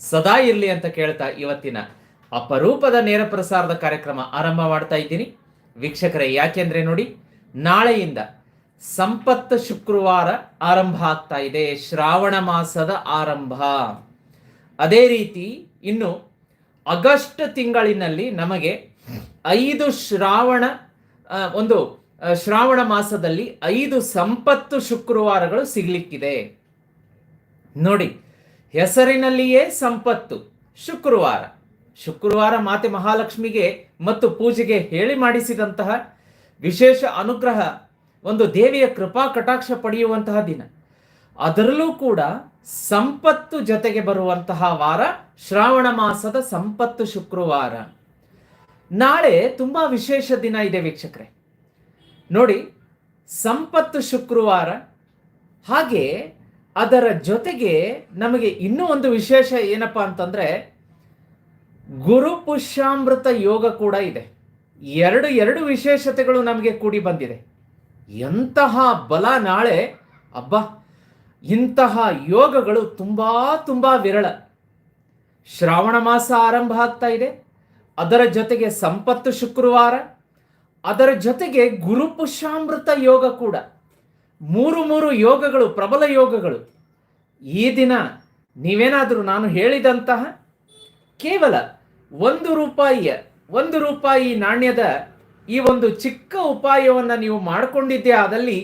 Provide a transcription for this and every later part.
ಸದಾ ಇರಲಿ ಅಂತ ಕೇಳ್ತಾ ಇವತ್ತಿನ ಅಪರೂಪದ ನೇರ ಪ್ರಸಾರದ ಕಾರ್ಯಕ್ರಮ ಆರಂಭ ಮಾಡ್ತಾ ಇದ್ದೀನಿ. ವೀಕ್ಷಕರೇ ಯಾಕೆಂದ್ರೆ ನೋಡಿ, ನಾಳೆಯಿಂದ ಸಂಪತ್ತು ಶುಕ್ರವಾರ ಆರಂಭ ಆಗ್ತಾ ಇದೆ. ಶ್ರಾವಣ ಮಾಸದ ಆರಂಭ. ಅದೇ ರೀತಿ ಇನ್ನು ಆಗಸ್ಟ್ ತಿಂಗಳಿನಲ್ಲಿ ನಮಗೆ ಐದು ಶ್ರಾವಣ ಒಂದು ಶ್ರಾವಣ ಮಾಸದಲ್ಲಿ ಐದು ಸಂಪತ್ತು ಶುಕ್ರವಾರಗಳು ಸಿಗ್ಲಿಕ್ಕಿದೆ. ನೋಡಿ ಹೆಸರಿನಲ್ಲಿಯೇ ಸಂಪತ್ತು. ಶುಕ್ರವಾರ. ಶುಕ್ರವಾರ ಮಾತೆ ಮಹಾಲಕ್ಷ್ಮಿಗೆ ಮತ್ತು ಪೂಜೆಗೆ ಹೇಳಿ ಮಾಡಿಸಿದಂತಹ ವಿಶೇಷ ಅನುಗ್ರಹ, ಒಂದು ದೇವಿಯ ಕೃಪಾ ಕಟಾಕ್ಷ ಪಡೆಯುವಂತಹ ದಿನ. ಅದರಲ್ಲೂ ಕೂಡ ಸಂಪತ್ತು ಜೊತೆಗೆ ಬರುವಂತಹ ವಾರ ಶ್ರಾವಣ ಮಾಸದ ಸಂಪತ್ತು ಶುಕ್ರವಾರ. ನಾಳೆ ತುಂಬಾ ವಿಶೇಷ ದಿನ ಇದೆ ವೀಕ್ಷಕರೇ. ನೋಡಿ, ಸಂಪತ್ತು ಶುಕ್ರವಾರ, ಹಾಗೆ ಅದರ ಜೊತೆಗೆ ನಮಗೆ ಇನ್ನೂ ಒಂದು ವಿಶೇಷ ಏನಪ್ಪ ಅಂತಂದ್ರೆ ಗುರು ಪುಷ್ಯಾಮೃತ ಯೋಗ ಕೂಡ ಇದೆ. ಎರಡು ಎರಡು ವಿಶೇಷತೆಗಳು ನಮಗೆ ಕೂಡಿ ಬಂದಿದೆ. ಎಂತಹ ಬಲ ನಾಳೆ, ಅಬ್ಬ, ಇಂತಹ ಯೋಗಗಳು ತುಂಬಾ ತುಂಬಾ ವಿರಳ. ಶ್ರಾವಣ ಮಾಸ ಆರಂಭ ಆಗ್ತಾ ಇದೆ. ಅದರ ಜೊತೆಗೆ ಸಂಪತ್ತು ಶುಕ್ರವಾರ. ಅದರ ಜೊತೆಗೆ ಗುರು ಪುಷ್ಯಾಮೃತ ಯೋಗ ಕೂಡ. ಮೂರು ಮೂರು ಯೋಗಗಳು, ಪ್ರಬಲ ಯೋಗಗಳು. ಈ ದಿನ ನೀವೇನಾದರೂ ನಾನು ಹೇಳಿದಂತಹ ಕೇವಲ ಒಂದು ರೂಪಾಯಿಯ, ಒಂದು ರೂಪಾಯಿ ನಾಣ್ಯದ ಈ ಒಂದು ಚಿಕ್ಕ ಉಪಾಯವನ್ನು ನೀವು ಮಾಡಿಕೊಂಡಿದ್ದೇ ಆದಲ್ಲಿ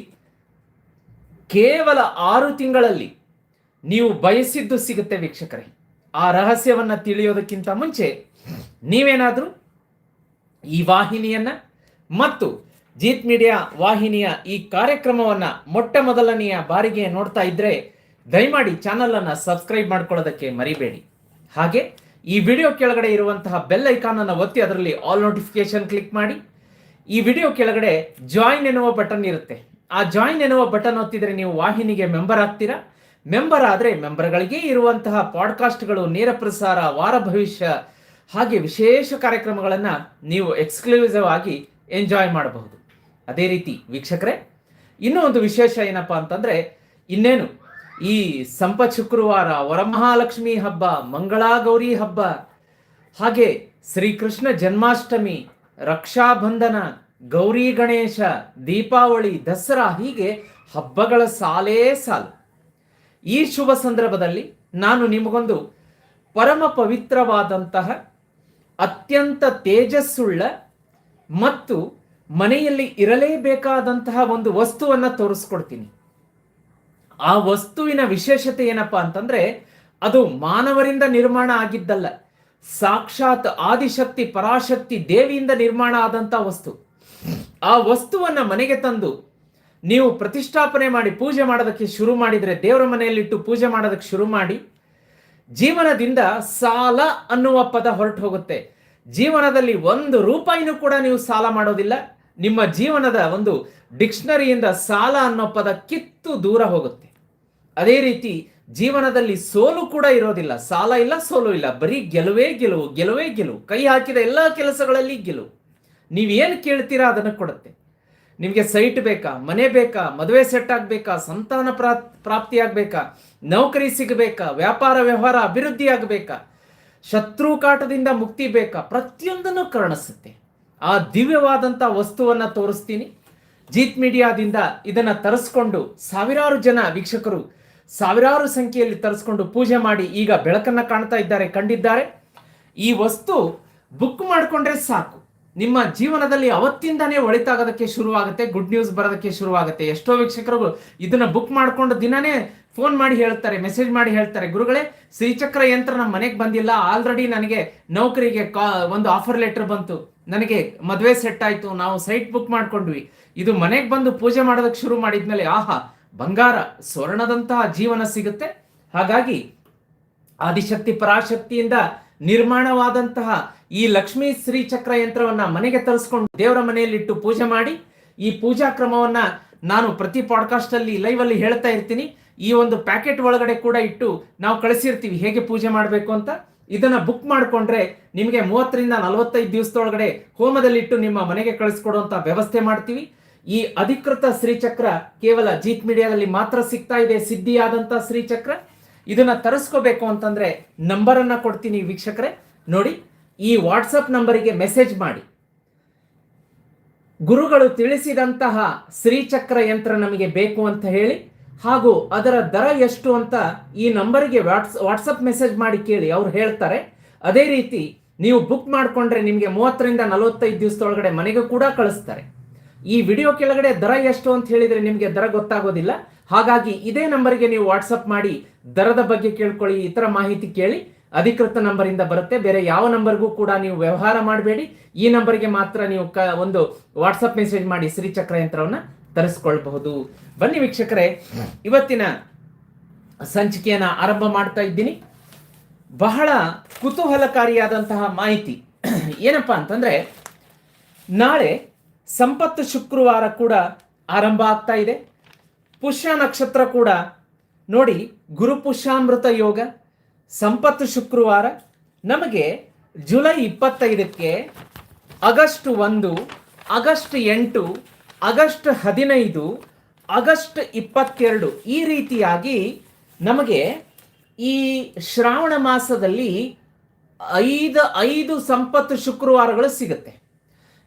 ಕೇವಲ ಆರು ತಿಂಗಳಲ್ಲಿ ನೀವು ಬಯಸಿದ್ದು ಸಿಗುತ್ತೆ ವೀಕ್ಷಕರೇ. ಆ ರಹಸ್ಯವನ್ನು ತಿಳಿಯೋದಕ್ಕಿಂತ ಮುಂಚೆ ನೀವೇನಾದರೂ ಈ ವಾಹಿನಿಯನ್ನು ಮತ್ತು ಜೀತ್ ಮೀಡಿಯಾ ವಾಹಿನಿಯ ಈ ಕಾರ್ಯಕ್ರಮವನ್ನ ಮೊಟ್ಟ ಮೊದಲನೆಯ ಬಾರಿಗೆ ನೋಡ್ತಾ ಇದ್ರೆ ದಯಮಾಡಿ ಚಾನಲನ್ನು ಸಬ್ಸ್ಕ್ರೈಬ್ ಮಾಡ್ಕೊಳ್ಳೋದಕ್ಕೆ ಮರಿಬೇಡಿ. ಹಾಗೆ ಈ ವಿಡಿಯೋ ಕೆಳಗಡೆ ಇರುವಂತಹ ಬೆಲ್ ಐಕಾನ್ ಅನ್ನು ಒತ್ತಿ ಅದರಲ್ಲಿ ಆಲ್ ನೋಟಿಫಿಕೇಶನ್ ಕ್ಲಿಕ್ ಮಾಡಿ. ಈ ವಿಡಿಯೋ ಕೆಳಗಡೆ ಜಾಯಿನ್ ಎನ್ನುವ ಬಟನ್ ಇರುತ್ತೆ. ಆ ಜಾಯಿನ್ ಎನ್ನುವ ಬಟನ್ ಒತ್ತಿದ್ರೆ ನೀವು ವಾಹಿನಿಗೆ ಮೆಂಬರ್ ಆಗ್ತೀರಾ? ಮೆಂಬರ್ ಆದ್ರೆ ಮೆಂಬರ್ಗಳಿಗೆ ಇರುವಂತಹ ಪಾಡ್ಕಾಸ್ಟ್ಗಳು, ನೇರ ಪ್ರಸಾರ, ವಾರ ಭವಿಷ್ಯ ಹಾಗೆ ವಿಶೇಷ ಕಾರ್ಯಕ್ರಮಗಳನ್ನು ನೀವು ಎಕ್ಸ್ಕ್ಲೂಸಿವ್ ಆಗಿ ಎಂಜಾಯ್ ಮಾಡಬಹುದು. ಅದೇ ರೀತಿ ವೀಕ್ಷಕರೇ, ಇನ್ನೂ ಒಂದು ವಿಶೇಷ ಏನಪ್ಪಾ ಅಂತಂದ್ರೆ, ಇನ್ನೇನು ಈ ಸಂಪ ಶುಕ್ರವಾರ ವರಮಹಾಲಕ್ಷ್ಮಿ ಹಬ್ಬ, ಮಂಗಳಾಗೌರಿ ಹಬ್ಬ, ಹಾಗೆ ಶ್ರೀಕೃಷ್ಣ ಜನ್ಮಾಷ್ಟಮಿ, ರಕ್ಷಾಬಂಧನ, ಗೌರಿ ಗಣೇಶ, ದೀಪಾವಳಿ, ದಸರಾ, ಹೀಗೆ ಹಬ್ಬಗಳ ಸಾಲೇ ಸಾಲು. ಈ ಶುಭ ಸಂದರ್ಭದಲ್ಲಿ ನಾನು ನಿಮಗೊಂದು ಪರಮ ಪವಿತ್ರವಾದಂತಹ ಅತ್ಯಂತ ತೇಜಸ್ಸುಳ್ಳ ಮತ್ತು ಮನೆಯಲ್ಲಿ ಇರಲೇಬೇಕಾದಂತಹ ಒಂದು ವಸ್ತುವನ್ನ ತೋರಿಸ್ಕೊಡ್ತೀನಿ. ಆ ವಸ್ತುವಿನ ವಿಶೇಷತೆ ಏನಪ್ಪಾ ಅಂತಂದ್ರೆ, ಅದು ಮಾನವರಿಂದ ನಿರ್ಮಾಣ ಆಗಿದ್ದಲ್ಲ. ಸಾಕ್ಷಾತ್ ಆದಿಶಕ್ತಿ, ಪರಾಶಕ್ತಿ ದೇವಿಯಿಂದ ನಿರ್ಮಾಣ ಆದಂತ ವಸ್ತು. ಆ ವಸ್ತುವನ್ನ ಮನೆಗೆ ತಂದು ನೀವು ಪ್ರತಿಷ್ಠಾಪನೆ ಮಾಡಿ, ಪೂಜೆ ಮಾಡೋದಕ್ಕೆ ಶುರು ಮಾಡಿದ್ರೆ, ದೇವರ ಮನೆಯಲ್ಲಿಟ್ಟು ಪೂಜೆ ಮಾಡೋದಕ್ಕೆ ಶುರು ಮಾಡಿ, ಜೀವನದಿಂದ ಸಾಲ ಅನ್ನುವ ಪದ ಹೊರಟು ಹೋಗುತ್ತೆ. ಜೀವನದಲ್ಲಿ ಒಂದು ರೂಪಾಯಿನೂ ಕೂಡ ನೀವು ಸಾಲ ಮಾಡೋದಿಲ್ಲ. ನಿಮ್ಮ ಜೀವನದ ಒಂದು ಡಿಕ್ಷನರಿಯಿಂದ ಸಾಲ ಅನ್ನೋ ಪದ ಕಿತ್ತು ದೂರ ಹೋಗುತ್ತೆ. ಅದೇ ರೀತಿ ಜೀವನದಲ್ಲಿ ಸೋಲು ಕೂಡ ಇರೋದಿಲ್ಲ. ಸಾಲ ಇಲ್ಲ, ಸೋಲು ಇಲ್ಲ. ಬರೀ ಗೆಲುವೇ ಗೆಲುವು ಗೆಲುವೇ ಗೆಲುವು. ಕೈ ಹಾಕಿದ ಎಲ್ಲ ಕೆಲಸಗಳಲ್ಲಿ ಗೆಲುವು. ನೀವೇನು ಕೇಳ್ತೀರಾ ಅದನ್ನು ಕೊಡುತ್ತೆ. ನಿಮಗೆ ಸೈಟ್ ಬೇಕಾ, ಮನೆ ಬೇಕಾ, ಮದುವೆ ಸೆಟ್ ಆಗಬೇಕಾ, ಸಂತಾನ ಪ್ರಾ ಪ್ರಾಪ್ತಿ ಆಗಬೇಕಾ ನೌಕರಿ ಸಿಗಬೇಕಾ, ವ್ಯಾಪಾರ ವ್ಯವಹಾರ ಅಭಿವೃದ್ಧಿ ಆಗಬೇಕಾ ಶತ್ರು ಕಾಟದಿಂದ ಮುಕ್ತಿ ಬೇಕಾ, ಪ್ರತಿಯೊಂದನ್ನು ಕರುಣಿಸುತ್ತೆ. ಆ ದಿವ್ಯವಾದಂಥ ವಸ್ತುವನ್ನ ತೋರಿಸ್ತೀನಿ. ಜೀತ್ ಮೀಡಿಯಾದಿಂದ ಇದನ್ನ ತರಿಸ್ಕೊಂಡು ಸಾವಿರಾರು ಜನ ವೀಕ್ಷಕರು ಸಾವಿರಾರು ಸಂಖ್ಯೆಯಲ್ಲಿ ತರಿಸ್ಕೊಂಡು ಪೂಜೆ ಮಾಡಿ ಈಗ ಬೆಳಕನ್ನ ಕಾಣ್ತಾ ಇದ್ದಾರೆ, ಕಂಡಿದ್ದಾರೆ. ಈ ವಸ್ತು ಬುಕ್ ಮಾಡಿಕೊಂಡ್ರೆ ಸಾಕು. ನಿಮ್ಮ ಜೀವನದಲ್ಲಿ ಅವತ್ತಿಂದನೇ ಒಳಿತಾಗೋದಕ್ಕೆ ಶುರುವಾಗುತ್ತೆ, ಗುಡ್ ನ್ಯೂಸ್ ಬರೋದಕ್ಕೆ ಶುರುವಾಗುತ್ತೆ. ಎಷ್ಟೋ ವೀಕ್ಷಕರು ಇದನ್ನ ಬುಕ್ ಮಾಡಿಕೊಂಡು ದಿನನೇ ಫೋನ್ ಮಾಡಿ ಹೇಳ್ತಾರೆ, ಮೆಸೇಜ್ ಮಾಡಿ ಹೇಳ್ತಾರೆ. ಗುರುಗಳೇ, ಶ್ರೀಚಕ್ರ ಯಂತ್ರ ನಮ್ಮ ಮನೆಗೆ ಬಂದಿಲ್ಲ. ಆಲ್ರೆಡಿ ನನಗೆ ನೌಕರಿಗೆ ಕಾ ಒಂದು ಆಫರ್ ಲೆಟರ್ ಬಂತು. ನನಗೆ ಮದುವೆ ಸೆಟ್ ಆಯ್ತು, ನಾವು ಸೈಟ್ ಬುಕ್ ಮಾಡ್ಕೊಂಡ್ವಿ. ಇದು ಮನೆಗೆ ಬಂದು ಪೂಜೆ ಮಾಡೋದಕ್ಕೆ ಶುರು ಮಾಡಿದ್ಮೇಲೆ ಆಹಾ, ಬಂಗಾರ, ಸ್ವರ್ಣದಂತಹ ಜೀವನ ಸಿಗುತ್ತೆ. ಹಾಗಾಗಿ ಆದಿಶಕ್ತಿ, ಪರಾಶಕ್ತಿಯಿಂದ ನಿರ್ಮಾಣವಾದಂತಹ ಈ ಲಕ್ಷ್ಮೀ ಶ್ರೀ ಚಕ್ರ ಯಂತ್ರವನ್ನ ಮನೆಗೆ ತರಿಸ್ಕೊಂಡು ದೇವರ ಮನೆಯಲ್ಲಿಟ್ಟು ಪೂಜೆ ಮಾಡಿ, ಈ ಪೂಜಾ ಕ್ರಮವನ್ನ ನಾನು ಪ್ರತಿ ಪಾಡ್ಕಾಸ್ಟ್ ಅಲ್ಲಿ ಲೈವ್ ಅಲ್ಲಿ ಹೇಳ್ತಾ ಇರ್ತೀನಿ. ಈ ಒಂದು ಪ್ಯಾಕೆಟ್ ಒಳಗಡೆ ಕೂಡ ಇಟ್ಟು ನಾವು ಕಳಿಸಿರ್ತೀವಿ, ಹೇಗೆ ಪೂಜೆ ಮಾಡಬೇಕು ಅಂತ. ಇದನ್ನ ಬುಕ್ ಮಾಡಿಕೊಂಡ್ರೆ ನಿಮಗೆ ಮೂವತ್ತರಿಂದ ನಲವತ್ತೈದು ದಿವಸದೊಳಗಡೆ ಹೋಮದಲ್ಲಿಟ್ಟು ನಿಮ್ಮ ಮನೆಗೆ ಕಳಿಸ್ಕೊಡುವಂತ ವ್ಯವಸ್ಥೆ ಮಾಡ್ತೀವಿ. ಈ ಅಧಿಕೃತ ಶ್ರೀಚಕ್ರ ಕೇವಲ ಜೀತ್ ಮೀಡಿಯಾದಲ್ಲಿ ಮಾತ್ರ ಸಿಗ್ತಾ ಇದೆ, ಸಿದ್ಧಿಯಾದಂತ ಶ್ರೀಚಕ್ರ. ಇದನ್ನ ತರಿಸ್ಕೋಬೇಕು ಅಂತಂದ್ರೆ ನಂಬರ್ ಕೊಡ್ತೀನಿ ವೀಕ್ಷಕರೇ. ನೋಡಿ, ಈ ವಾಟ್ಸಪ್ ನಂಬರಿಗೆ ಮೆಸೇಜ್ ಮಾಡಿ. ಗುರುಗಳು ತಿಳಿಸಿದಂತಹ ಶ್ರೀಚಕ್ರ ಯಂತ್ರ ನಮಗೆ ಬೇಕು ಅಂತ ಹೇಳಿ ಹಾಗೂ ಅದರ ದರ ಎಷ್ಟು ಅಂತ ಈ ನಂಬರಿಗೆ ವಾಟ್ಸ್, ವಾಟ್ಸಪ್ ಮೆಸೇಜ್ ಮಾಡಿ ಕೇಳಿ. ಅವ್ರು ಹೇಳ್ತಾರೆ, ಅದೇ ರೀತಿ ನೀವು ಬುಕ್ ಮಾಡಿಕೊಂಡ್ರೆ ನಿಮಗೆ ಮೂವತ್ತರಿಂದ ನಲವತ್ತೈದು ದಿವಸದೊಳಗಡೆ ಮನೆಗೂ ಕೂಡ ಕಳಿಸ್ತಾರೆ. ಈ ವಿಡಿಯೋ ಕೆಳಗಡೆ ದರ ಎಷ್ಟು ಅಂತ ಹೇಳಿದರೆ ನಿಮಗೆ ದರ ಗೊತ್ತಾಗೋದಿಲ್ಲ. ಹಾಗಾಗಿ ಇದೇ ನಂಬರ್ಗೆ ನೀವು ವಾಟ್ಸಪ್ ಮಾಡಿ ದರದ ಬಗ್ಗೆ ಕೇಳ್ಕೊಳ್ಳಿ ಇತರ ಮಾಹಿತಿ ಕೇಳಿ. ಅಧಿಕೃತ ನಂಬರಿಂದ ಬರುತ್ತೆ, ಬೇರೆ ಯಾವ ನಂಬರ್ಗೂ ಕೂಡ ನೀವು ವ್ಯವಹಾರ ಮಾಡಬೇಡಿ. ಈ ನಂಬರ್ಗೆ ಮಾತ್ರ ನೀವು ಕ, ಒಂದು ವಾಟ್ಸಪ್ ಮೆಸೇಜ್ ಮಾಡಿ ಶ್ರೀಚಕ್ರ ಯಂತ್ರವನ್ನ ತರಿಸ್ಕೊಳ್ಬಹುದು. ಬನ್ನಿ ವೀಕ್ಷಕರೇ, ಇವತ್ತಿನ ಸಂಚಿಕೆಯನ್ನು ಆರಂಭ ಮಾಡ್ತಾ ಇದ್ದೀನಿ. ಬಹಳ ಕುತೂಹಲಕಾರಿಯಾದಂತಹ ಮಾಹಿತಿ. ಏನಪ್ಪಾ ಅಂತಂದರೆ, ನಾಳೆ ಸಂಪತ್ತು ಶುಕ್ರವಾರ ಕೂಡ ಆರಂಭ ಆಗ್ತಾ ಇದೆ. ಪುಷ್ಯ ನಕ್ಷತ್ರ ಕೂಡ ನೋಡಿ, ಗುರು ಪುಷ್ಯಾಮೃತ ಯೋಗ, ಸಂಪತ್ತು ಶುಕ್ರವಾರ, ನಮಗೆ ಜುಲೈ ಇಪ್ಪತ್ತೈದಕ್ಕೆ ಆಗಸ್ಟ್ ಒಂದು, ಆಗಸ್ಟ್ ಎಂಟು ಆಗಸ್ಟ್ ಹದಿನೈದು, ಆಗಸ್ಟ್ ಇಪ್ಪತ್ತೆರಡು ಈ ರೀತಿಯಾಗಿ ನಮಗೆ ಈ ಶ್ರಾವಣ ಮಾಸದಲ್ಲಿ ಐದು ಐದು ಸಂಪತ್ತು ಶುಕ್ರವಾರಗಳು ಸಿಗುತ್ತೆ.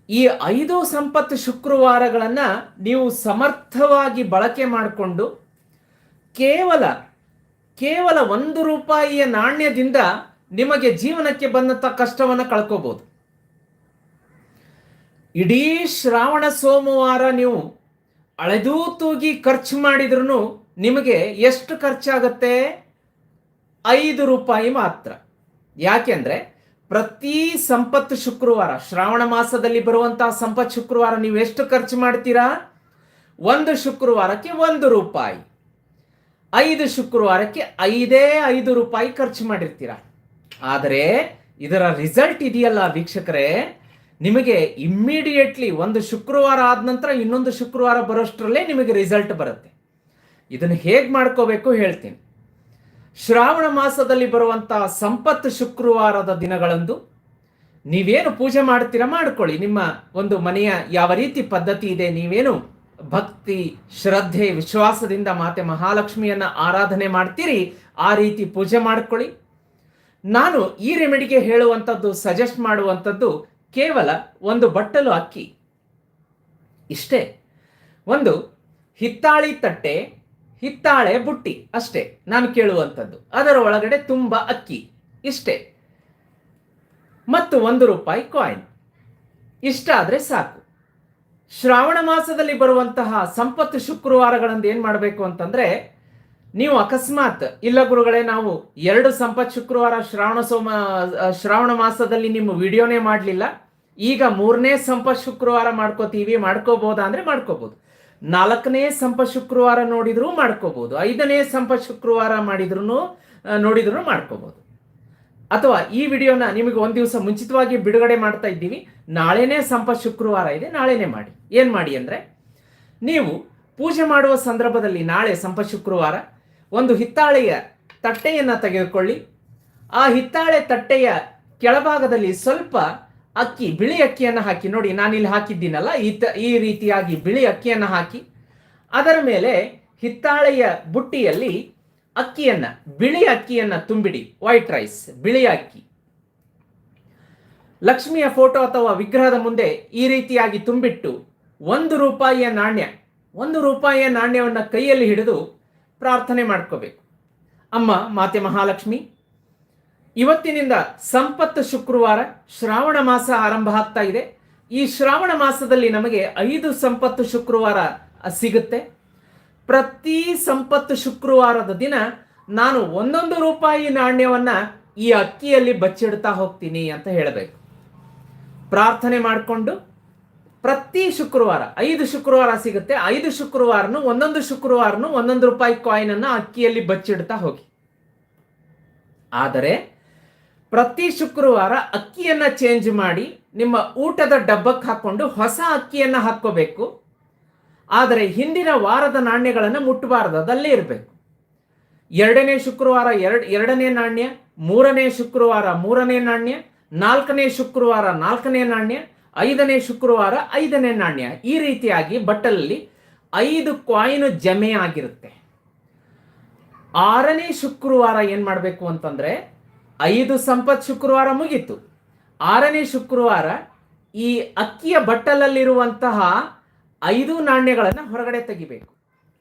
ಈ ಐದು ಸಂಪತ್ತು ಶುಕ್ರವಾರಗಳನ್ನು ನೀವು ಸಮರ್ಥವಾಗಿ ಬಳಕೆ ಮಾಡಿಕೊಂಡು ಕೇವಲ ಕೇವಲ ಒಂದು ರೂಪಾಯಿಯ ನಾಣ್ಯದಿಂದ ನಿಮಗೆ ಜೀವನಕ್ಕೆ ಬಂದಂಥ ಕಷ್ಟವನ್ನು ಕಳ್ಕೋಬಹುದು ಇಡೀ ಶ್ರಾವಣ ಸೋಮವಾರ ನೀವು ಅಳೆದೂ ತೂಗಿ ಖರ್ಚು ಮಾಡಿದ್ರು ನಿಮಗೆ ಎಷ್ಟು ಖರ್ಚಾಗತ್ತೆ? ಐದು ರೂಪಾಯಿ ಮಾತ್ರ. ಯಾಕೆಂದ್ರೆ ಪ್ರತಿ ಸಂಪತ್ತು ಶುಕ್ರವಾರ, ಶ್ರಾವಣ ಮಾಸದಲ್ಲಿ ಬರುವಂತಹ ಸಂಪತ್ ಶುಕ್ರವಾರ ನೀವು ಎಷ್ಟು ಖರ್ಚು ಮಾಡ್ತೀರಾ? ಒಂದು ಶುಕ್ರವಾರಕ್ಕೆ ಒಂದು ರೂಪಾಯಿ. ಐದು ಶುಕ್ರವಾರಕ್ಕೆ ಐದೇ ಐದು ರೂಪಾಯಿ ಖರ್ಚು ಮಾಡಿರ್ತೀರಾ? ಆದರೆ ಇದರ ರಿಸಲ್ಟ್ ಇದೆಯಲ್ಲ ವೀಕ್ಷಕರೇ. ನಿಮಗೆ ಇಮ್ಮಿಡಿಯೇಟ್ಲಿ ಒಂದು ಶುಕ್ರವಾರ ಆದ ನಂತರ ಇನ್ನೊಂದು ಶುಕ್ರವಾರ ಬರೋಷ್ಟರಲ್ಲೇ ನಿಮಗೆ ರಿಸಲ್ಟ್ ಬರುತ್ತೆ. ಇದನ್ನು ಹೇಗೆ ಮಾಡ್ಕೋಬೇಕು ಹೇಳ್ತೀನಿ. ಶ್ರಾವಣ ಮಾಸದಲ್ಲಿ ಬರುವಂಥ ಸಂಪತ್ತು ಶುಕ್ರವಾರದ ದಿನಗಳಂದು ನೀವೇನು ಪೂಜೆ ಮಾಡ್ತೀರಾ ಮಾಡ್ಕೊಳ್ಳಿ. ನಿಮ್ಮ ಒಂದು ಮನೆಯ ಯಾವ ರೀತಿ ಪದ್ಧತಿ ಇದೆ, ನೀವೇನು ಭಕ್ತಿ, ಶ್ರದ್ಧೆ, ವಿಶ್ವಾಸದಿಂದ ಮಾತೆ ಮಹಾಲಕ್ಷ್ಮಿಯನ್ನ ಆರಾಧನೆ ಮಾಡ್ತೀರಿ, ಆ ರೀತಿ ಪೂಜೆ ಮಾಡ್ಕೊಳ್ಳಿ. ನಾನು ಈ ರೆಮಿಡಿಗೆ ಹೇಳುವಂಥದ್ದು ಸಜೆಸ್ಟ್ ಮಾಡುವಂಥದ್ದು ಕೇವಲ ಒಂದು ಬಟ್ಟಲು ಅಕ್ಕಿ. ಇಷ್ಟೇ. ಒಂದು ಹಿತ್ತಾಳಿ ತಟ್ಟೆ, ಹಿತ್ತಾಳೆ ಬುಟ್ಟಿ ಅಷ್ಟೇ ನಾನು ಕೇಳುವಂಥದ್ದು. ಅದರ ಒಳಗಡೆ ತುಂಬ ಅಕ್ಕಿ. ಇಷ್ಟೇ. ಮತ್ತು ಒಂದು ರೂಪಾಯಿ ಕಾಯಿನ್ ಇಷ್ಟ ಆದರೆ ಸಾಕು. ಶ್ರಾವಣ ಮಾಸದಲ್ಲಿ ಬರುವಂತಹ ಸಂಪತ್ತು ಶುಕ್ರವಾರಗಳಂದು ಏನು ಮಾಡಬೇಕು ಅಂತಂದರೆ, ನೀವು ಅಕಸ್ಮಾತ್, ಇಲ್ಲ ಗುರುಗಳೇ, ನಾವು ಎರಡು ಸಂಪತ್ ಶುಕ್ರವಾರ ಶ್ರಾವಣ ಸೋಮ, ಶ್ರಾವಣ ಮಾಸದಲ್ಲಿ ನಿಮ್ಮ ವಿಡಿಯೋನೇ ಮಾಡಲಿಲ್ಲ. ಈಗ ಮೂರನೇ ಸಂಪ ಶುಕ್ರವಾರ ಮಾಡ್ಕೋತೀವಿ ಮಾಡ್ಕೋಬಹುದ ಅಂದ್ರೆ ಮಾಡ್ಕೋಬಹುದು ನಾಲ್ಕನೇ ಸಂಪ ಶುಕ್ರವಾರ ನೋಡಿದ್ರು ಮಾಡ್ಕೋಬಹುದು ಐದನೇ ಸಂಪ ಶುಕ್ರವಾರ ಮಾಡಿದ್ರು ನೋಡಿದ್ರು ಮಾಡ್ಕೋಬಹುದು ಅಥವಾ ಈ ವಿಡಿಯೋನ ನಿಮಗೆ ಒಂದು ದಿವಸ ಮುಂಚಿತವಾಗಿ ಬಿಡುಗಡೆ ಮಾಡ್ತಾ ಇದ್ದೀವಿ ನಾಳೆನೇ ಸಂಪ ಶುಕ್ರವಾರ ಇದೆ, ನಾಳೆನೇ ಮಾಡಿ. ಏನು ಮಾಡಿ ಅಂದರೆ, ನೀವು ಪೂಜೆ ಮಾಡುವ ಸಂದರ್ಭದಲ್ಲಿ ನಾಳೆ ಸಂಪ ಶುಕ್ರವಾರ ಒಂದು ಹಿತ್ತಾಳೆಯ ತಟ್ಟೆಯನ್ನು ತೆಗೆದುಕೊಳ್ಳಿ. ಆ ಹಿತ್ತಾಳೆ ತಟ್ಟೆಯ ಕೆಳಭಾಗದಲ್ಲಿ ಸ್ವಲ್ಪ ಅಕ್ಕಿ, ಬಿಳಿ ಅಕ್ಕಿಯನ್ನು ಹಾಕಿ, ನೋಡಿ ನಾನಿಲ್ಲಿ ಹಾಕಿದ್ದೀನಲ್ಲ, ಈ ತ, ಈ ರೀತಿಯಾಗಿ ಬಿಳಿ ಅಕ್ಕಿಯನ್ನು ಹಾಕಿ, ಅದರ ಮೇಲೆ ಹಿತ್ತಾಳೆಯ ಬುಟ್ಟಿಯಲ್ಲಿ ಅಕ್ಕಿಯನ್ನು, ಬಿಳಿ ಅಕ್ಕಿಯನ್ನು ತುಂಬಿಡಿ ವೈಟ್ ರೈಸ್ ಬಿಳಿ ಅಕ್ಕಿ. ಲಕ್ಷ್ಮಿಯ ಫೋಟೋ ಅಥವಾ ವಿಗ್ರಹದ ಮುಂದೆ ಈ ರೀತಿಯಾಗಿ ತುಂಬಿಟ್ಟು ಒಂದು ರೂಪಾಯಿಯ ನಾಣ್ಯ, ಒಂದು ರೂಪಾಯಿಯ ನಾಣ್ಯವನ್ನು ಕೈಯಲ್ಲಿ ಹಿಡಿದು ಪ್ರಾರ್ಥನೆ ಮಾಡ್ಕೋಬೇಕು. ಅಮ್ಮ, ಮಾತೆ ಮಹಾಲಕ್ಷ್ಮಿ ಇವತ್ತಿನಿಂದ ಸಂಪತ್ತು ಶುಕ್ರವಾರ ಶ್ರಾವಣ ಮಾಸ ಆರಂಭ ಆಗ್ತಾ ಇದೆ. ಈ ಶ್ರಾವಣ ಮಾಸದಲ್ಲಿ ನಮಗೆ ಐದು ಸಂಪತ್ತು ಶುಕ್ರವಾರ ಸಿಗುತ್ತೆ. ಪ್ರತಿ ಸಂಪತ್ತು ಶುಕ್ರವಾರದ ದಿನ ನಾನು ಒಂದೊಂದು ರೂಪಾಯಿ ನಾಣ್ಯವನ್ನ ಈ ಅಕ್ಕಿಯಲ್ಲಿ ಬಚ್ಚಿಡ್ತಾ ಹೋಗ್ತೀನಿ ಅಂತ ಹೇಳಬೇಕು. ಪ್ರಾರ್ಥನೆ ಮಾಡಿಕೊಂಡು ಪ್ರತಿ ಶುಕ್ರವಾರ ಐದು ಶುಕ್ರವಾರ ಸಿಗುತ್ತೆ. ಐದು ಶುಕ್ರವಾರನು ಒಂದೊಂದು ಶುಕ್ರವಾರನು ಒಂದೊಂದು ರೂಪಾಯಿ ಕಾಯಿನ್ ಅನ್ನ ಅಕ್ಕಿಯಲ್ಲಿ ಬಚ್ಚಿಡ್ತಾ ಹೋಗಿ. ಆದರೆ ಪ್ರತಿ ಶುಕ್ರವಾರ ಅಕ್ಕಿಯನ್ನು ಚೇಂಜ್ ಮಾಡಿ ನಿಮ್ಮ ಊಟದ ಡಬ್ಬಕ್ಕೆ ಹಾಕ್ಕೊಂಡು ಹೊಸ ಅಕ್ಕಿಯನ್ನು ಹಾಕ್ಕೋಬೇಕು. ಆದರೆ ಹಿಂದಿನ ವಾರದ ನಾಣ್ಯಗಳನ್ನು ಮುಟ್ಟಬಾರದು ಅದಲ್ಲೇ ಇರಬೇಕು. ಎರಡನೇ ಶುಕ್ರವಾರ ಎರಡು, ಎರಡನೇ ನಾಣ್ಯ, ಮೂರನೇ ಶುಕ್ರವಾರ ಮೂರನೇ ನಾಣ್ಯ, ನಾಲ್ಕನೇ ಶುಕ್ರವಾರ ನಾಲ್ಕನೇ ನಾಣ್ಯ, ಐದನೇ ಶುಕ್ರವಾರ ಐದನೇ ನಾಣ್ಯ. ಈ ರೀತಿಯಾಗಿ ಬಟ್ಟಲಲ್ಲಿ ಐದು ಕಾಯಿನ್ ಜಮೆ ಆಗಿರುತ್ತೆ. ಆರನೇ ಶುಕ್ರವಾರ ಏನು ಮಾಡಬೇಕು ಅಂತಂದ್ರೆ ಐದು ಸಂಪತ್ ಶುಕ್ರವಾರ ಮುಗೀತು. ಆರನೇ ಶುಕ್ರವಾರ ಈ ಅಕ್ಕಿಯ ಬಟ್ಟಲಲ್ಲಿರುವಂತಹ ಐದು ನಾಣ್ಯಗಳನ್ನು ಹೊರಗಡೆ ತೆಗಿಬೇಕು.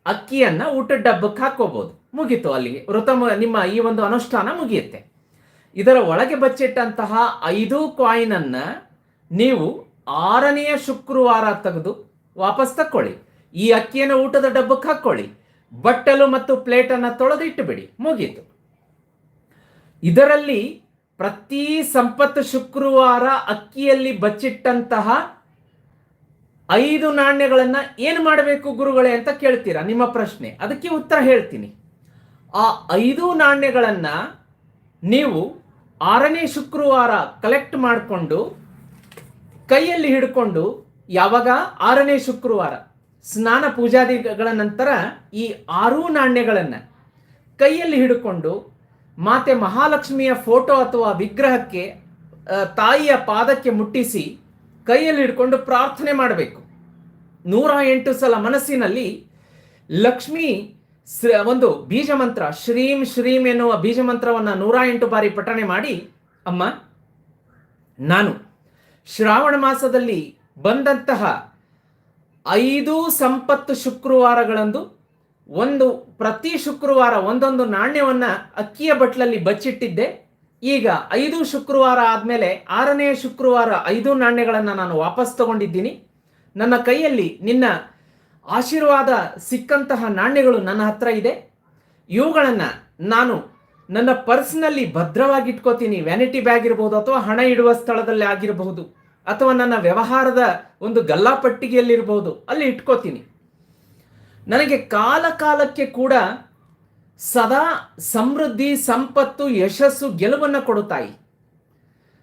ಅಕ್ಕಿಯನ್ನು ಊಟದ ಡಬ್ಬಕ್ಕೆ ಹಾಕೋಬಹುದು ಮುಗೀತು ಅಲ್ಲಿಗೆ. ವೃತ ನಿಮ್ಮ ಈ ಒಂದು ಅನುಷ್ಠಾನ ಮುಗಿಯುತ್ತೆ. ಇದರ ಒಳಗೆ ಬಚ್ಚಿಟ್ಟಂತಹ ಐದು ಕಾಯಿನನ್ನು ನೀವು ಆರನೆಯ ಶುಕ್ರವಾರ ತೆಗೆದು ವಾಪಸ್ ತಕ್ಕೊಳ್ಳಿ. ಈ ಅಕ್ಕಿಯನ್ನು ಊಟದ ಡಬ್ಬಕ್ಕೆ ಹಾಕೊಳ್ಳಿ ಬಟ್ಟಲು ಮತ್ತು ಪ್ಲೇಟನ್ನು ತೊಳೆದು ಇಟ್ಟುಬಿಡಿ ಮುಗೀತು. ಇದರಲ್ಲಿ ಪ್ರತಿ ಸಂಪತ್ತು ಶುಕ್ರವಾರ ಅಕ್ಕಿಯಲ್ಲಿ ಬಚ್ಚಿಟ್ಟಂತಹ ಐದು ನಾಣ್ಯಗಳನ್ನು ಏನು ಮಾಡಬೇಕು ಗುರುಗಳೇ ಅಂತ ಕೇಳ್ತೀರಾ? ನಿಮ್ಮ ಪ್ರಶ್ನೆ. ಅದಕ್ಕೆ ಉತ್ತರ ಹೇಳ್ತೀನಿ. ಆ ಐದು ನಾಣ್ಯಗಳನ್ನು ನೀವು ಆರನೇ ಶುಕ್ರವಾರ ಕಲೆಕ್ಟ್ ಮಾಡಿಕೊಂಡು ಕೈಯಲ್ಲಿ ಹಿಡ್ಕೊಂಡು ಯಾವಾಗ? ಆರನೇ ಶುಕ್ರವಾರ. ಸ್ನಾನ ಪೂಜಾದಿಗಳ ನಂತರ ಈ ಆರೂ ನಾಣ್ಯಗಳನ್ನು ಕೈಯಲ್ಲಿ ಹಿಡ್ಕೊಂಡು ಮಾತೆ ಮಹಾಲಕ್ಷ್ಮಿಯ ಫೋಟೋ ಅಥವಾ ವಿಗ್ರಹಕ್ಕೆ ತಾಯಿಯ ಪಾದಕ್ಕೆ ಮುಟ್ಟಿಸಿ ಕೈಯಲ್ಲಿ ಹಿಡ್ಕೊಂಡು ಪ್ರಾರ್ಥನೆ ಮಾಡಬೇಕು. ನೂರ ಎಂಟು ಸಲ ಮನಸ್ಸಿನಲ್ಲಿ ಲಕ್ಷ್ಮಿ ಒಂದು ಬೀಜ ಮಂತ್ರ, ಶ್ರೀಂ ಶ್ರೀಂ ಎನ್ನುವ ಬೀಜ ಮಂತ್ರವನ್ನು ನೂರ ಎಂಟು ಬಾರಿ ಪಠಣೆ ಮಾಡಿ, ಅಮ್ಮ, ನಾನು ಶ್ರಾವಣ ಮಾಸದಲ್ಲಿ ಬಂದಂತಹ ಐದು ಸಂಪತ್ತು ಶುಕ್ರವಾರಗಳಂದು ಒಂದು ಪ್ರತಿ ಶುಕ್ರವಾರ ಒಂದೊಂದು ನಾಣ್ಯವನ್ನು ಅಕ್ಕಿಯ ಬಟ್ಲಲ್ಲಿ ಬಚ್ಚಿಟ್ಟಿದ್ದೆ. ಈಗ ಐದು ಶುಕ್ರವಾರ ಆದಮೇಲೆ ಆರನೇ ಶುಕ್ರವಾರ ಐದು ನಾಣ್ಯಗಳನ್ನು ನಾನು ವಾಪಸ್ ತಗೊಂಡಿದ್ದೀನಿ. ನನ್ನ ಕೈಯಲ್ಲಿ ನಿನ್ನ ಆಶೀರ್ವಾದ ಸಿಕ್ಕಂತಹ ನಾಣ್ಯಗಳು ನನ್ನ ಹತ್ರ ಇದೆ. ಇವುಗಳನ್ನು ನಾನು ನನ್ನ ಪರ್ಸ್ನಲ್ಲಿ ಭದ್ರವಾಗಿ ಇಟ್ಕೋತೀನಿ ವ್ಯಾನಿಟಿ ಬ್ಯಾಗ್ ಇರಬಹುದು ಅಥವಾ ಹಣ ಇಡುವ ಸ್ಥಳದಲ್ಲಿ ಆಗಿರಬಹುದು ಅಥವಾ ನನ್ನ ವ್ಯವಹಾರದ ಒಂದು ಗಲ್ಲಾಪಟ್ಟಿಗೆಯಲ್ಲಿರ್ಬೋದು. ಅಲ್ಲಿ ಇಟ್ಕೋತೀನಿ. ನನಗೆ ಕಾಲ ಕಾಲಕ್ಕೆ ಕೂಡ ಸದಾ ಸಮೃದ್ಧಿ, ಸಂಪತ್ತು, ಯಶಸ್ಸು ಗೆಲುವನ್ನು ಕೊಡುತ್ತಾಯಿ ತಾಯಿ.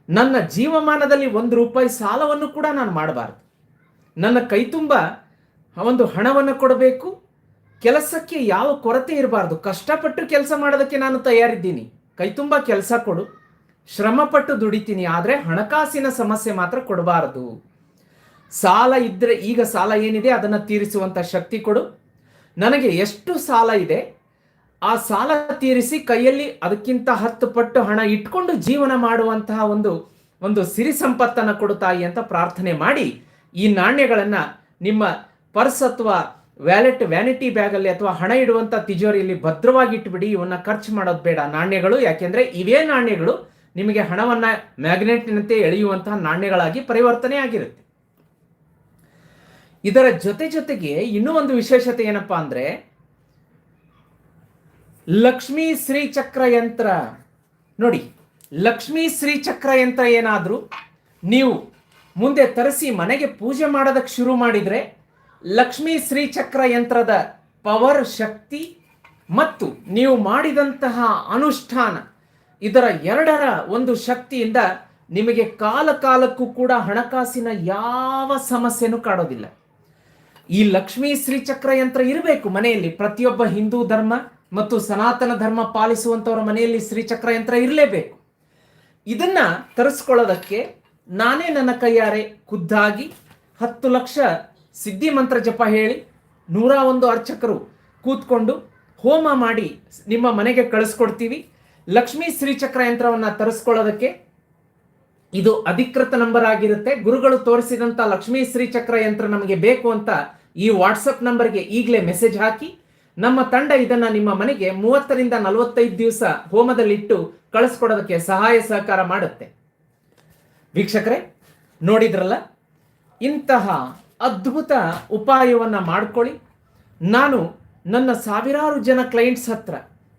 ನನ್ನ ಜೀವಮಾನದಲ್ಲಿ ಒಂದು ರೂಪಾಯಿ ಸಾಲವನ್ನು ಕೂಡ ನಾನು ಮಾಡಬಾರ್ದು. ನನ್ನ ಕೈ ತುಂಬ ಒಂದು ಹಣವನ್ನು ಕೊಡಬೇಕು. ಕೆಲಸಕ್ಕೆ ಯಾವ ಕೊರತೆ ಇರಬಾರ್ದು. ಕಷ್ಟಪಟ್ಟು ಕೆಲಸ ಮಾಡೋದಕ್ಕೆ ನಾನು ತಯಾರಿದ್ದೀನಿ. ಕೈ ತುಂಬ ಕೆಲಸ ಕೊಡು. ಶ್ರಮಪಟ್ಟು ದುಡಿತೀನಿ. ಆದರೆ ಹಣಕಾಸಿನ ಸಮಸ್ಯೆ ಮಾತ್ರ ಕೊಡಬಾರದು. ಸಾಲ ಇದ್ದರೆ ಈಗ ಸಾಲ ಏನಿದೆ ಅದನ್ನು ತೀರಿಸುವಂಥ ಶಕ್ತಿ ಕೊಡು. ನನಗೆ ಎಷ್ಟು ಸಾಲ ಇದೆ, ಆ ಸಾಲ ತೀರಿಸಿ ಕೈಯಲ್ಲಿ ಅದಕ್ಕಿಂತ ಹತ್ತು ಪಟ್ಟು ಹಣ ಇಟ್ಕೊಂಡು ಜೀವನ ಮಾಡುವಂತಹ ಒಂದು ಒಂದು ಸಿರಿ ಸಂಪತ್ತನ್ನು ಕೊಡುತ್ತಾಯಿ ತಾಯಿ ಅಂತ ಪ್ರಾರ್ಥನೆ ಮಾಡಿ ಈ ನಾಣ್ಯಗಳನ್ನು ನಿಮ್ಮ ಪರ್ಸ್ ಅಥವಾ ವ್ಯಾಲೆಟ್, ವ್ಯಾನಿಟಿ ಬ್ಯಾಗಲ್ಲಿ ಅಥವಾ ಹಣ ಇಡುವಂಥ ತಿಜೋರಿಯಲ್ಲಿ ಭದ್ರವಾಗಿ ಇಟ್ಬಿಡಿ, ಇವನ್ನ ಖರ್ಚು ಮಾಡೋದು ಬೇಡ. ನಾಣ್ಯಗಳು, ಯಾಕೆಂದರೆ ಇವೇ ನಾಣ್ಯಗಳು ನಿಮಗೆ ಹಣವನ್ನು ಮ್ಯಾಗ್ನೆಟ್ನಂತೆ ಎಳೆಯುವಂತಹ ನಾಣ್ಯಗಳಾಗಿ ಪರಿವರ್ತನೆ ಆಗಿರುತ್ತೆ ಇದರ ಜೊತೆ ಜೊತೆಗೆ ಇನ್ನೂ ಒಂದು ವಿಶೇಷತೆ ಏನಪ್ಪಾ ಅಂದ್ರೆ ಲಕ್ಷ್ಮೀ ಶ್ರೀ ಚಕ್ರ ಯಂತ್ರ. ನೋಡಿ, ಲಕ್ಷ್ಮೀ ಶ್ರೀ ಚಕ್ರ ಯಂತ್ರ ಏನಾದರೂ ನೀವು ಮುಂದೆ ತರಿಸಿ ಮನೆಗೆ ಪೂಜೆ ಮಾಡೋದಕ್ಕೆ ಶುರು ಮಾಡಿದ್ರೆ ಲಕ್ಷ್ಮೀ ಶ್ರೀ ಚಕ್ರ ಯಂತ್ರದ ಪವರ್ ಶಕ್ತಿ ಮತ್ತು ನೀವು ಮಾಡಿದಂತಹ ಅನುಷ್ಠಾನ ಇದರ ಎರಡರ ಒಂದು ಶಕ್ತಿಯಿಂದ ನಿಮಗೆ ಕಾಲ ಕಾಲಕ್ಕೂ ಕೂಡ ಹಣಕಾಸಿನ ಯಾವ ಸಮಸ್ಯೆನೂ ಕಾಡೋದಿಲ್ಲ. ಈ ಲಕ್ಷ್ಮೀ ಶ್ರೀ ಚಕ್ರ ಯಂತ್ರ ಇರಬೇಕು ಮನೆಯಲ್ಲಿ. ಪ್ರತಿಯೊಬ್ಬ ಹಿಂದೂ ಧರ್ಮ ಮತ್ತು ಸನಾತನ ಧರ್ಮ ಪಾಲಿಸುವಂತವರ ಮನೆಯಲ್ಲಿ ಶ್ರೀ ಚಕ್ರ ಯಂತ್ರ ಇರಲೇಬೇಕು. ಇದನ್ನ ತರಿಸ್ಕೊಳ್ಳೋದಕ್ಕೆ ನಾನೇ ನನ್ನ ಕೈಯಾರೆ ಖುದ್ದಾಗಿ ಹತ್ತು ಲಕ್ಷ ಸಿದ್ಧಿ ಮಂತ್ರ ಜಪ ಹೇಳಿ ನೂರ ಒಂದು ಅರ್ಚಕರು ಕೂತ್ಕೊಂಡು ಹೋಮ ಮಾಡಿ ನಿಮ್ಮ ಮನೆಗೆ ಕಳಿಸ್ಕೊಡ್ತೀವಿ. ಲಕ್ಷ್ಮೀ ಶ್ರೀ ಚಕ್ರ ಯಂತ್ರವನ್ನ ತರಿಸ್ಕೊಳ್ಳೋದಕ್ಕೆ ಇದು ಅಧಿಕೃತ ನಂಬರ್ ಆಗಿರುತ್ತೆ. ಗುರುಗಳು ತೋರಿಸಿದಂತ ಲಕ್ಷ್ಮೀ ಶ್ರೀ ಚಕ್ರ ಯಂತ್ರ ನಮಗೆ ಬೇಕು ಅಂತ ಈ ವಾಟ್ಸಪ್ ನಂಬರ್ಗೆ ಈಗಲೇ ಮೆಸೇಜ್ ಹಾಕಿ, ನಮ್ಮ ತಂಡ ಇದನ್ನ ನಿಮ್ಮ ಮನೆಗೆ ಮೂವತ್ತರಿಂದ ನಲವತ್ತೈದು ದಿವಸ ಹೋಮದಲ್ಲಿಟ್ಟು ಕಳಿಸ್ಕೊಡೋದಕ್ಕೆ ಸಹಾಯ ಸಹಕಾರ ಮಾಡುತ್ತೆ. ವೀಕ್ಷಕರೇ, ನೋಡಿದ್ರಲ್ಲ? ಇಂತಹ ಅದ್ಭುತ ಉಪಾಯವನ್ನ ಮಾಡ್ಕೊಳ್ಳಿ. ನಾನು ನನ್ನ ಸಾವಿರಾರು ಜನ ಕ್ಲೈಂಟ್ಸ್ ಹತ್ರ,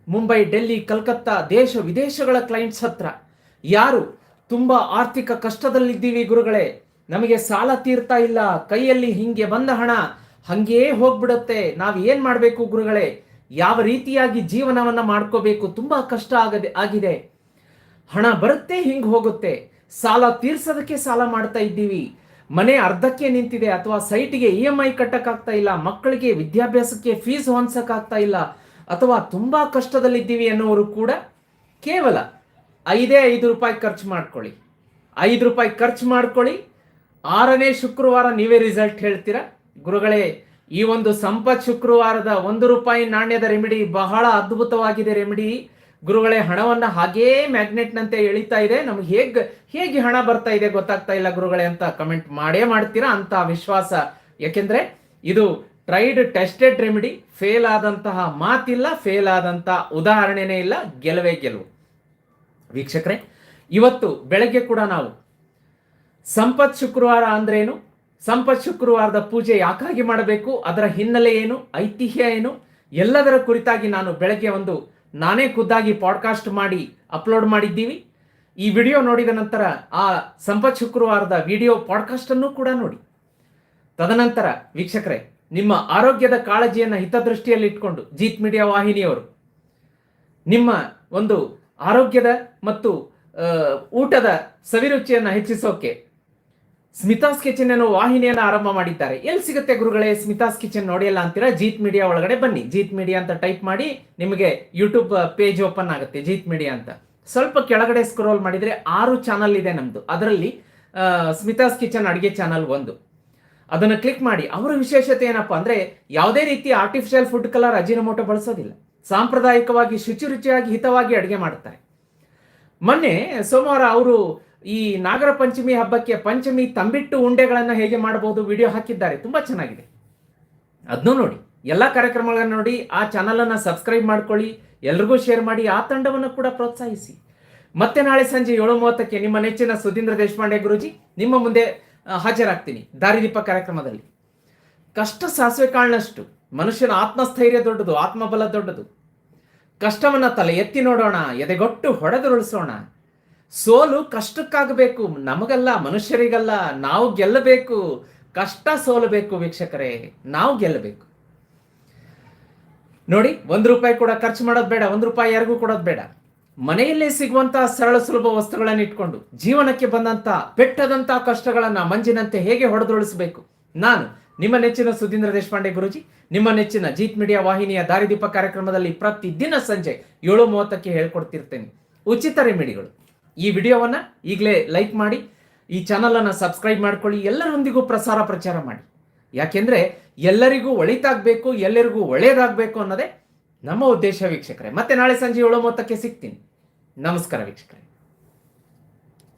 ಮುಂಬೈ, ಡೆಲ್ಲಿ, ಕಲ್ಕತ್ತಾ, ದೇಶ ವಿದೇಶಗಳ ಕ್ಲೈಂಟ್ಸ್ ಹತ್ರ, ಯಾರು ತುಂಬ ಆರ್ಥಿಕ ಕಷ್ಟದಲ್ಲಿದ್ದೀವಿ ಗುರುಗಳೇ, ನಮಗೆ ಸಾಲ ತೀರ್ತಾ ಇಲ್ಲ, ಕೈಯಲ್ಲಿ ಹಿಂಗೆ ಬಂದ ಹಣ ಹಂಗೇ ಹೋಗ್ಬಿಡುತ್ತೆ. ನಾವು ಏನ್ ಮಾಡಬೇಕು ಗುರುಗಳೇ? ಯಾವ ರೀತಿಯಾಗಿ ಜೀವನವನ್ನ ಮಾಡ್ಕೋಬೇಕು? ತುಂಬಾ ಕಷ್ಟ ಆಗದೆ, ಆಗಿದೆ. ಹಣ ಬರುತ್ತೆ, ಹಿಂಗೆ ಹೋಗುತ್ತೆ. ಸಾಲ ತೀರ್ಸೋದಕ್ಕೆ ಸಾಲ ಮಾಡ್ತಾ ಇದ್ದೀವಿ. ಮನೆ ಅರ್ಧಕ್ಕೆ ನಿಂತಿದೆ ಅಥವಾ ಸೈಟಿಗೆ ಇ ಎಂ ಐ ಕಟ್ಟಕ್ಕಾಗ್ತಾ ಇಲ್ಲ, ಮಕ್ಕಳಿಗೆ ವಿದ್ಯಾಭ್ಯಾಸಕ್ಕೆ ಫೀಸ್ ಹೊಂದ್ಸಕ್ಕಾಗ್ತಾ ಇಲ್ಲ, ಅಥವಾ ತುಂಬಾ ಕಷ್ಟದಲ್ಲಿದ್ದೀವಿ ಅನ್ನೋರು ಕೂಡ ಕೇವಲ ಐದೇ ಐದು ರೂಪಾಯಿ ಖರ್ಚು ಮಾಡ್ಕೊಳ್ಳಿ. ಐದು ರೂಪಾಯಿ ಖರ್ಚು ಮಾಡ್ಕೊಳ್ಳಿ. ಆರನೇ ಶುಕ್ರವಾರ ನೀವೇ ರಿಸಲ್ಟ್ ಹೇಳ್ತೀರಾ? ಗುರುಗಳೇ, ಈ ಒಂದು ಸಂಪತ್ ಶುಕ್ರವಾರದ ಒಂದು ರೂಪಾಯಿ ನಾಣ್ಯದ ರೆಮಿಡಿ ಬಹಳ ಅದ್ಭುತವಾಗಿದೆ ರೆಮಿಡಿ. ಗುರುಗಳೇ, ಹಣವನ್ನ ಹಾಗೇ ಮ್ಯಾಗ್ನೆಟ್ನಂತೆ ಎಳಿತಾ ಇದೆ. ನಮ್ಗೆ ಹೇಗ್, ಹೇಗೆ ಹಣ ಬರ್ತಾ ಇದೆ ಗೊತ್ತಾಗ್ತಾ ಇಲ್ಲ ಗುರುಗಳೇ ಅಂತ ಕಮೆಂಟ್ ಮಾಡೇ ಮಾಡ್ತೀರಾ ಅಂತ ವಿಶ್ವಾಸ. ಯಾಕೆಂದ್ರೆ, ಇದು ಟ್ರೈಡ್ ಟೆಸ್ಟೆಡ್ ರೆಮಿಡಿ ಫೇಲ್ ಆದಂತಹ ಮಾತಿಲ್ಲ ಫೇಲ್ ಆದಂತಹ ಉದಾಹರಣೆನೇ ಇಲ್ಲ, ಗೆಲುವೇ ಗೆಲುವು. ವೀಕ್ಷಕರೇ, ಇವತ್ತು ಬೆಳಗ್ಗೆ ಕೂಡ ನಾವು ಸಂಪತ್ ಶುಕ್ರವಾರ ಅಂದ್ರೇನು? ಸಂಪತ್ ಶುಕ್ರವಾರದ ಪೂಜೆ ಯಾಕಾಗಿ ಮಾಡಬೇಕು? ಅದರ ಹಿನ್ನೆಲೆ ಏನು? ಐತಿಹ್ಯ ಏನು? ಎಲ್ಲದರ ಕುರಿತಾಗಿ ನಾನು ಬೆಳಗ್ಗೆ ಒಂದು ನಾನೇ ಖುದ್ದಾಗಿ ಪಾಡ್ಕಾಸ್ಟ್ ಮಾಡಿ ಅಪ್ಲೋಡ್ ಮಾಡಿದ್ದೀವಿ. ಈ ವಿಡಿಯೋ ನೋಡಿದ ನಂತರ ಆ ಸಂಪತ್ ಶುಕ್ರವಾರದ ವಿಡಿಯೋ ಪಾಡ್ಕಾಸ್ಟ್ ಅನ್ನು ಕೂಡ ನೋಡಿ. ತದನಂತರ ವೀಕ್ಷಕರೇ, ನಿಮ್ಮ ಆರೋಗ್ಯದ ಕಾಳಜಿಯನ್ನು ಹಿತದೃಷ್ಟಿಯಲ್ಲಿ ಇಟ್ಕೊಂಡು ಜೀತ್ ಮೀಡಿಯಾ ವಾಹಿನಿಯವರು, ನಿಮ್ಮ ಒಂದು ಆರೋಗ್ಯದ ಮತ್ತು ಊಟದ ಸವಿರುಚಿಯನ್ನು ಹೆಚ್ಚಿಸೋಕೆ ಸ್ಮಿತಾಸ್ ಕಿಚನ್ ಅನ್ನೋ ವಾಹಿನಿಯನ್ನು ಆರಂಭ ಮಾಡಿದ್ದಾರೆ. ಎಲ್ಲಿ ಸಿಗುತ್ತೆ ಗುರುಗಳೇ, ಸ್ಮಿತಾಸ್ ಕಿಚನ್ ನೋಡಿಯಲ್ಲ ಅಂತೀರಾ? ಜೀತ್ ಮೀಡಿಯಾ ಒಳಗಡೆ ಬನ್ನಿ. ಜೀತ್ ಮೀಡಿಯಾ ಅಂತ ಟೈಪ್ ಮಾಡಿ ನಿಮಗೆ ಯೂಟ್ಯೂಬ್ ಪೇಜ್ ಓಪನ್ ಆಗುತ್ತೆ ಜೀತ್ ಮೀಡಿಯಾ ಅಂತ. ಸ್ವಲ್ಪ ಕೆಳಗಡೆ ಸ್ಕ್ರೋಲ್ ಮಾಡಿದ್ರೆ ಆರು ಚಾನಲ್ ಇದೆ ನಮ್ಮದು ಅದರಲ್ಲಿ ಸ್ಮಿತಾಸ್ ಕಿಚನ್ ಅಡಿಗೆ ಚಾನಲ್ ಒಂದು. ಅದನ್ನು ಕ್ಲಿಕ್ ಮಾಡಿ. ಅವರ ವಿಶೇಷತೆ ಏನಪ್ಪಾ ಅಂದ್ರೆ ಯಾವುದೇ ರೀತಿ ಆರ್ಟಿಫಿಷಿಯಲ್ ಫುಡ್ ಕಲರ್ ಅಜಿನಮೋಟೋ ಬಳಸೋದಿಲ್ಲ. ಸಾಂಪ್ರದಾಯಿಕವಾಗಿ ಶುಚಿ ರುಚಿಯಾಗಿ ಹಿತವಾಗಿ ಅಡುಗೆ ಮಾಡ್ತಾರೆ. ಮೊನ್ನೆ ಸೋಮವಾರ ಅವರು ಈ ನಾಗರ ಪಂಚಮಿ ಹಬ್ಬಕ್ಕೆ ಪಂಚಮಿ ತಂಬಿಟ್ಟು ಉಂಡೆಗಳನ್ನು ಹೇಗೆ ಮಾಡಬಹುದು ವಿಡಿಯೋ ಹಾಕಿದ್ದಾರೆ, ತುಂಬಾ ಚೆನ್ನಾಗಿದೆ. ಅದನ್ನೂ ನೋಡಿ, ಎಲ್ಲ ಕಾರ್ಯಕ್ರಮಗಳನ್ನು ನೋಡಿ, ಆ ಚಾನಲನ್ನು ಸಬ್ಸ್ಕ್ರೈಬ್ ಮಾಡ್ಕೊಳ್ಳಿ, ಎಲ್ರಿಗೂ ಶೇರ್ ಮಾಡಿ, ಆ ತಂಡವನ್ನು ಕೂಡ ಪ್ರೋತ್ಸಾಹಿಸಿ. ಮತ್ತೆ ನಾಳೆ ಸಂಜೆ ಏಳು ಮೂವತ್ತಕ್ಕೆ ನಿಮ್ಮ ನೆಚ್ಚಿನ ಸುಧೀಂದ್ರ ದೇಶಪಾಂಡೆ ಗುರುಜಿ, ನಿಮ್ಮ ಮುಂದೆ ಹಾಜರಾಗ್ತೀನಿ ದಾರಿದೀಪ ಕಾರ್ಯಕ್ರಮದಲ್ಲಿ. ಕಷ್ಟ ಸಾಸಿವೆ ಕಾಳಿನಷ್ಟು, ಮನುಷ್ಯನ ಆತ್ಮಸ್ಥೈರ್ಯ ದೊಡ್ಡದು, ಆತ್ಮಬಲ ದೊಡ್ಡದು. ಕಷ್ಟವನ್ನ ತಲೆ ಎತ್ತಿ ನೋಡೋಣ, ಎದೆಗೊಟ್ಟು ಹೊಡೆದುರುಳಿಸೋಣ ಸೋಲು ಕಷ್ಟಕ್ಕಾಗಬೇಕು. ನಮಗಲ್ಲ, ಮನುಷ್ಯರಿಗಲ್ಲ ನಾವು ಗೆಲ್ಲಬೇಕು. ಕಷ್ಟ ಸೋಲಬೇಕು ವೀಕ್ಷಕರೇ, ನಾವು ಗೆಲ್ಲಬೇಕು. ನೋಡಿ, ಒಂದು ರೂಪಾಯಿ ಕೂಡ ಖರ್ಚು ಮಾಡೋದು ಬೇಡ, ಒಂದು ರೂಪಾಯಿ ಯಾರಿಗೂ ಕೊಡೋದು ಬೇಡ. ಮನೆಯಲ್ಲೇ ಸಿಗುವಂತಹ ಸರಳ ಸುಲಭ ವಸ್ತುಗಳನ್ನು ಇಟ್ಕೊಂಡು, ಜೀವನಕ್ಕೆ ಬಂದಂತ ಪೆಟ್ಟದಂತಹ ಕಷ್ಟಗಳನ್ನ ಮಂಜಿನಂತೆ ಹೇಗೆ ಹೊಡೆದುರುಳಿಸಬೇಕು? ನಾನು ನಿಮ್ಮ ನೆಚ್ಚಿನ ಸುಧೀಂದ್ರ ದೇಶಪಾಂಡೆ ಗುರುಜಿ, ನಿಮ್ಮ ನೆಚ್ಚಿನ ಜೀತ್ ಮೀಡಿಯಾ ವಾಹಿನಿಯ ದಾರಿದೀಪ ಕಾರ್ಯಕ್ರಮದಲ್ಲಿ ಪ್ರತಿದಿನ ಸಂಜೆ ಏಳು ಮೂವತ್ತಕ್ಕೆ ಹೇಳ್ಕೊಡ್ತಿರ್ತೇನೆ. ಉಚಿತ ರೆಮಿಡಿಗಳು. ಈ ವಿಡಿಯೋವನ್ನು ಈಗಲೇ ಲೈಕ್ ಮಾಡಿ, ಈ ಚಾನಲನ್ನು ಸಬ್ಸ್ಕ್ರೈಬ್ ಮಾಡ್ಕೊಳ್ಳಿ, ಎಲ್ಲರೊಂದಿಗೂ ಪ್ರಸಾರ ಪ್ರಚಾರ ಮಾಡಿ. ಯಾಕೆಂದರೆ ಎಲ್ಲರಿಗೂ ಒಳಿತಾಗಬೇಕು, ಎಲ್ಲರಿಗೂ ಒಳ್ಳೆಯದಾಗಬೇಕು ಅನ್ನೋದೇ ನಮ್ಮ ಉದ್ದೇಶ ವೀಕ್ಷಕರೇ. ಮತ್ತೆ ನಾಳೆ ಸಂಜೆ ಏಳು ಮೂವತ್ತಕ್ಕೆ ಸಿಗ್ತೀನಿ. ನಮಸ್ಕಾರ ವೀಕ್ಷಕರೇ.